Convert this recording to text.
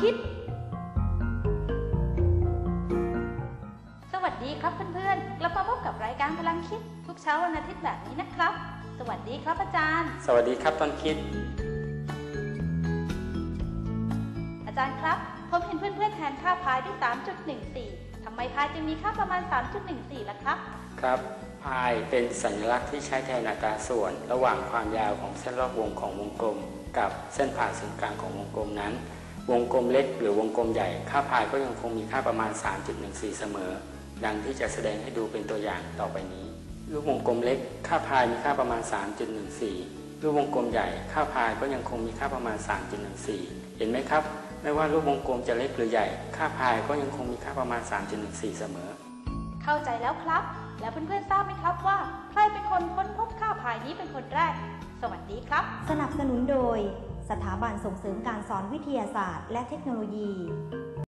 คิด สวัสดีครับเพื่อนๆกลับมาพบกับรายการพลังคิด ทุกเช้าวันอาทิตย์แบบนี้นะครับ สวัสดีครับอาจารย์ สวัสดีครับต้นคิด อาจารย์ครับ ผมเห็นเพื่อนๆแทนค่าพายด้วย 3.14 ทำไมพายจึงมีค่าประมาณ 3.14 ล่ะครับ ครับพายเป็นสัญลักษณ์ที่ใช้แทนอัตราส่วน ระหว่างความยาวของเส้นรอบวงของวงกลม กับเส้นผ่าศูนย์กลางของวงกลมนั้น วงกลมเล็กหรือวงกลมใหญ่ ค่าพายก็ยังคงมีค่าประมาณ 3.14 เสมอ ดังที่จะแสดงให้ดูเป็นตัวอย่างต่อไปนี้ รูปวงกลมเล็ก ค่าพายมีค่าประมาณ 3.14 รูปวงกลมใหญ่ ค่าพายก็ยังคงมีค่าประมาณ 3.14 เห็นไหมครับ ไม่ว่ารูปวงกลมจะเล็กหรือใหญ่ ค่าพายก็ยังคงมีค่าประมาณ 3.14 เสมอ เข้าใจแล้วครับ แล้วเพื่อนๆทราบไหมครับว่า ใครเป็นคนค้นพบค่าพายนี้เป็นคนแรก สวัสดีครับ สนับสนุนโดย สถาบันส่งเสริมการสอนวิทยาศาสตร์ และเทคโนโลยี